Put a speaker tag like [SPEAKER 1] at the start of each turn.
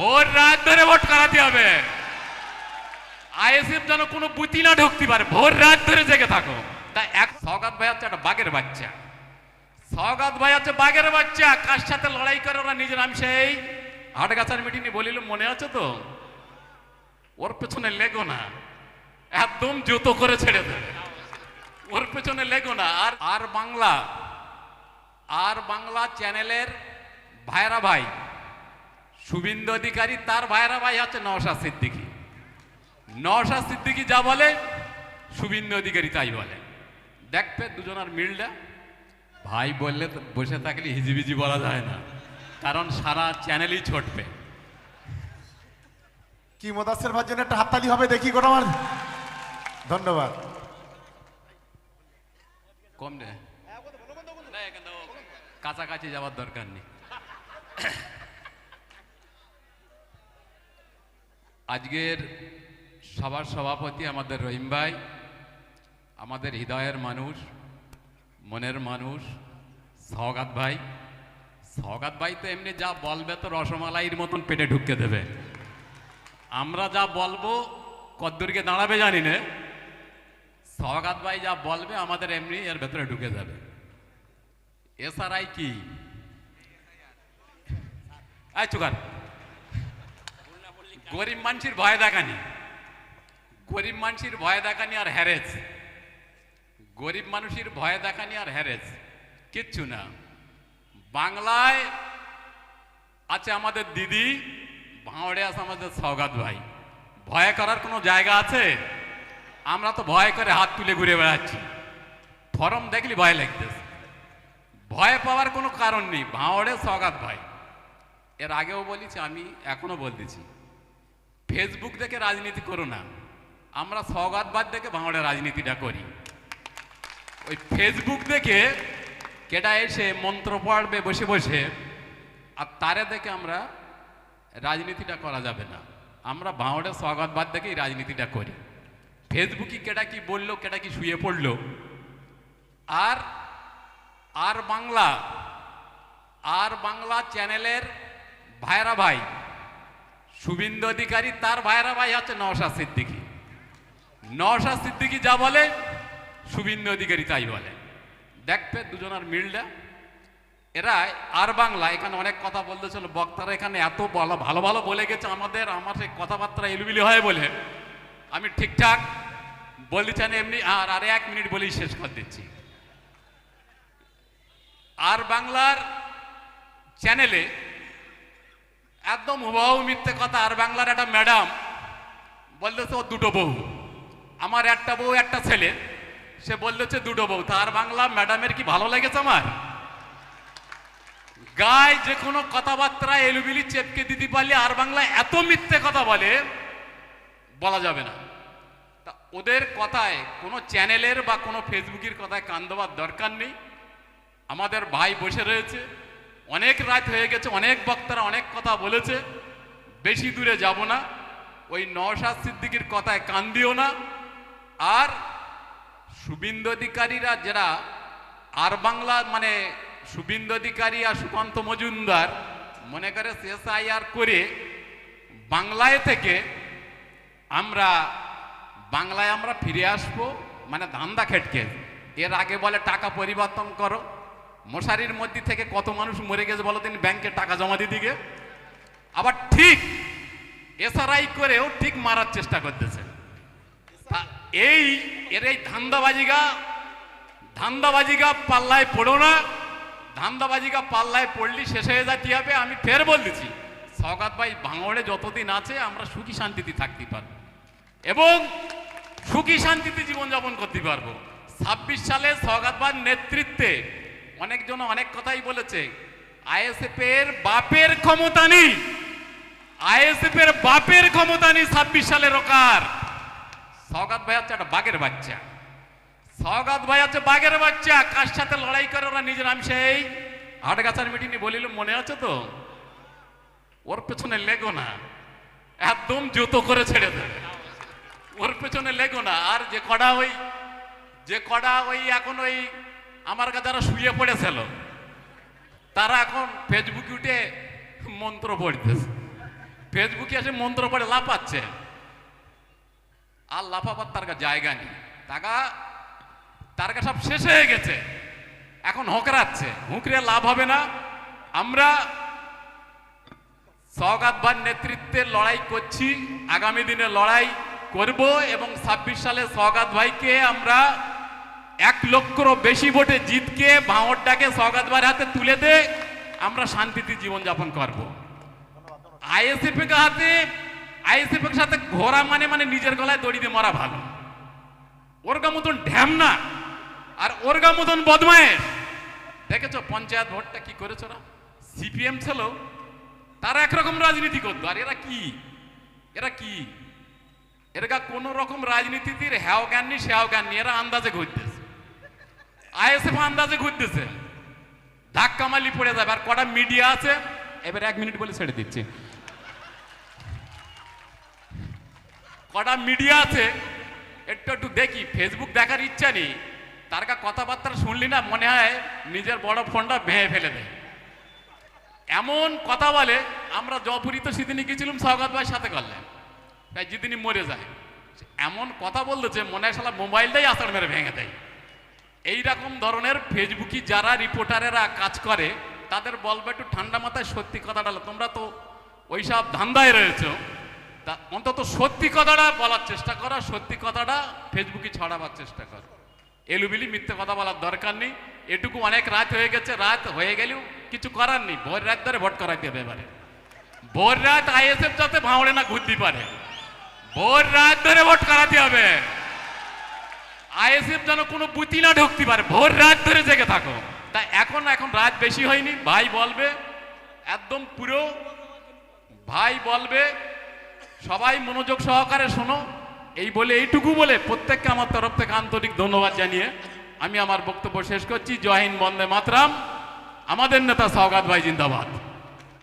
[SPEAKER 1] ভোর রাত ধরে ভোট করাতে হবে। আইএসএফ যেন কোনো বুতি না ঢুকতে পারে, ভোর রাত ধরে জেগে থাকো। তা এক সগাত ভাই হচ্ছে একটা বাঘের বাচ্চা। সগাত ভাই হচ্ছে বাঘের বাচ্চা, কার সাথে লড়াই করে ওরা নিজের, আমি সেই হাটগাছার মিটিংয়ে বলিল মনে আছে তো? ওর পেছনে লেগো না, একদম জুতো করে ছেড়ে দেবে। ওর পেছনে লেগো না, আর আর বাংলা আর বাংলা চ্যানেলের ভাইরা ভাই শুভিন্দু অধিকারী তার ভাইরা ভাই হচ্ছে নওশাদ সিদ্দিকী। নওশাদ সিদ্দিকী যা বলে শুভিন্দু অধিকারী তাই বলে। দেখবে দুজনের মিলটা। ভাই বললে তো বসে থাকলে হিজিবিজি বলা যায় না কারণ সারা চ্যানেলই ছটবে
[SPEAKER 2] কি মোদাসের ভাইয়ের জন্য একটা হাততালি হবে দেখি গোটা আমার ধন্যবাদ।
[SPEAKER 1] কম না, কাছাকাছি যাওয়ার দরকার নেই। আজকের সবার সভাপতি আমাদের রহিম ভাই, আমাদের হৃদয়ের মানুষ, মনের মানুষ, সওগাত ভাই। সওগাত ভাই তো এমনি যা বলবে তো রসমালাইয়ের মতন পেটে ঢুকে দেবে। আমরা যা বলব, কদ্দূরকে দাঁড়াবে জানি না। সওগাত ভাই যা বলবে, আমাদের এমনি এর ভেতরে ঢুকে যাবে। এসআরআই কি? চুকার গরিব মানুষের ভয় দেখানি। গরিব মানুষের ভয় দেখানি আর হ্যারেজ গরিব মানুষের ভয় দেখানি আর হ্যারেজ কিচ্ছু না। বাংলায় আছে আমাদের দিদি ভাঁড়ে আছে আমাদের সৌগাত ভাই। ভয় করার কোনো জায়গা আছে? আমরা তো ভয় করে হাত তুলে ঘুরে বেড়াচ্ছি। ফরম দেখলি ভয় লাগতেছে। ভয় পাওয়ার কোনো কারণ নেই। ভাঁড়ে সৌগাত ভাই। এর আগেও বলেছি, আমি এখনও বলতেছি দেখে রাজনীতি করো না। আমরা সৌগাতবাদ দেখে ভাঁড়ে রাজনীতিটা করি। ওই ফেসবুক দেখে কেটা এসে মন্ত্র পড়বে বসে বসে, আর তারে দেখে আমরা রাজনীতিটা করা যাবে না। আমরা ভাঁড়ে স্বাগতবাদ দেখেই রাজনীতিটা করি। ফেসবুকে কেটা কি বলল কেটা কি শুয়ে পড়ল। আর আর বাংলা আর বাংলা চ্যানেলের ভাইরা ভাই শুভিন্দু অধিকারী, তার ভাইরা ভাই হচ্ছে নওশাদ সিদ্দিকি। নওশাদ সিদ্দিকি যা বলে, শুভিন্দু অধিকারী তাই বলে। দেখবে দুজনের মিলটা। এরা আর বাংলা, এখানে অনেক কথা বলতেছিল বক্তারা এখানে এত বলা, ভালো ভালো বলে গেছে আমাদের, আমার সেই কথাবার্তা এলুবিলি হয় বলে। আমি ঠিকঠাক বলছেন এমনি, আর, আরে এক মিনিট বলেই শেষ করে দিচ্ছি। আর বাংলার চ্যানেলে একদম হুবাহু মিথ্যে কথা, আর বাংলার একটা ম্যাডাম বলতেছে, ও দুটো বউ। আমার একটা বউ, একটা ছেলে। সে বলতেছে, দুটো বউ। তার বাংলা ম্যাডামের কি ভালো লেগেছে আমার? গায়ে যে কোনো কথাবার্তা এলুবিলি চেপকে দিতে পারলে আর বাংলা এত মিথ্যে কথা বলে, বলা যাবে না। তা ওদের কথায়, কোনো চ্যানেলের বা কোনো ফেসবুকের কথায় কান দেওয়ার দরকার নেই। আমাদের ভাই বসে রয়েছে। অনেক রাত হয়ে গেছে, অনেক বক্তারা অনেক কথা বলেছে, বেশি দূরে যাব না। ওই নওশাদ সিদ্দিকির কথায় কান দিও না। আর শুভিন্দু অধিকারীরা যারা আর বাংলা মানে শুভিন্দু অধিকারী আর সুকান্ত মজুমদার, মনে করে শেষ আইআর করে বাংলায় থেকে আমরা, বাংলায় আমরা ফিরে আসব মানে ধান্দা খেটকে। এর আগে বলে টাকা পরিবর্তন করো। মশারির মধ্যে থেকে কত মানুষ মরে গেছে বলো তিনি? ব্যাংকে টাকা জমা দিয়ে দিকে। আবার ঠিক এসআরআই করেও ঠিক মারার চেষ্টা করতেছে। এই, এর এই ধান্দাবাজিগা ধান্দাবাজিগা পাল্লায় পড়ো না। ধান্দাবাজিগা পাল্লায় পড়লি শেষ হয়ে যাতে হবে? আমি ফের বলতেছি সৌগাত ভাই ভাঙড়ে যতদিন আছে, আমরা সুখী শান্তিতে থাকতে পারব। এবং সুখী শান্তিতে জীবনযাপন করতে পারব। ছাব্বিশ সালে সৌগাতবার নেতৃত্বে অনেকজন অনেক কথাই বলেছে। আইএসএফ এর বাপের ক্ষমতা নেই। আইএসএফ এর বাপের ক্ষমতা নেই ছাব্বিশ সালের ওকার সৌগাত ভাই হচ্ছে একটা বাঘের বাচ্চা। সৌগাত ভাই হচ্ছে বাঘের বাচ্চা। কার সাথে লড়াই করে ওরা নিজের আমি সেই হাটগাছার মিটিংয়ে বলিল, মনে আছে তো? ওর পেছনে লেগো না। একদম জুতো করে ছেড়ে দেবে। ওর পেছনে লেগো না। আর যে কটা ওই যে কটা ওই এখন ওই আমার কাছে যারা শুয়ে পড়েছিল। তারা এখন ফেসবুকে উঠে মন্ত্র পড়তেছে। ফেসবুকে এসে মন্ত্র পড়ে, লাফাচ্ছে। আর লাফাবার তার কাছে জায়গা নেই। টাকা তার কাছে সব শেষ হয়ে গেছে। এখন হকরাচ্ছে। হুঁকরে লাভ হবে না। আমরা সৌগাত ভার নেতৃত্বে লড়াই করছি। আগামী দিনে লড়াই করব এবং ছাব্বিশ সালে সৌগাত ভাইকে আমরা এক লক্ষরও বেশি ভোটে জিতকে ভাঁড়টাকে সৌগাত ভাইয়ের হাতে তুলে দে, আমরা শান্তিতে জীবনযাপন করব। আইএসএফ এর হাতে আইএসএফ এর সাথে ঘোরা মানে মানে নিজের গলায় দড়ি দিয়ে মরা ভালো। ওরগা মতন ঢ্যামনা আর ওরগা মতন বদমায়েশ। দেখেছ পঞ্চায়েত ভোটটা কি করেছ না সিপিএম ছিল, তারা একরকম রাজনীতি করতো, আর এরা কি? এরা কি? এরা কোন রকম রাজনীতির হ্যাও জ্ঞান নেই সেও জ্ঞান নেই, এরা আন্দাজে ঘুরতেছে। আইএসএফ আন্দাজে ঘুরতেছে। ধাক্কা মালি পড়ে যাবে, আর কটা মিডিয়া আছে, এবার এক মিনিট বলে ছেড়ে দিচ্ছি। কটা মিডিয়া আছে, একটু একটু দেখি ফেসবুক দেখার ইচ্ছা নেই, তার কা কথাবার্তা শুনলি না, মনে হয় নিজের বড় ফোনটা ভেঙে ফেলে দেয় এমন কথা বলে, আমরা জপুরি তো সেদিনই গেছিলাম সৌগাত ভাইয়ের সাথে করলেন তাই যেদিনই মরে যায়। এমন কথা বলতেছে, মনে হয় সালা মোবাইলটাই আসার মেরে ভেঙে দেয়। এই রকম ধরনের ফেসবুকি যারা রিপোর্টারেরা কাজ করে, তাদের বলবে একটু ঠান্ডা মাথায় সত্যি কথাটা। তোমরা তো ওইসব ধান্দায় রয়েছো। তা অন্তত সত্যি কথাটা বলার চেষ্টা করো, সত্যি কথাটা ফেসবুকে ছড়াবার চেষ্টা করো। এলুবিলি মিথ্যে কথা বলার দরকার নেই। এটুকু অনেক রাত হয়ে গেছে, রাত হয়ে গেলেও কিছু করার নেই। ভোর রাত ধরে ভোট করাইতে হবে এবারে। ভোর রাত আইএসএফ যাতে ভাঁড়ে না ঘুরতে পারে। ভোর রাত ধরে ভোট করাতে হবে। আইএসএফ যেন কোনো বুতি না ঢুকতে পারে, ভোর রাত ধরে জেগে থাকো। তা এখন এখন রাত বেশি হয়নি, ভাই বলবে, একদম পুরো, ভাই বলবে, সবাই মনোযোগ সহকারে শোনো, এই বলে, এইটুকু বলে প্রত্যেককে আমার তরফ থেকে আন্তরিক ধন্যবাদ জানিয়ে আমি আমার বক্তব্য শেষ করছি। জয় হিন্দ, বন্দে মাতরাম। আমাদের নেতা সৌগাত ভাই জিন্দাবাদ।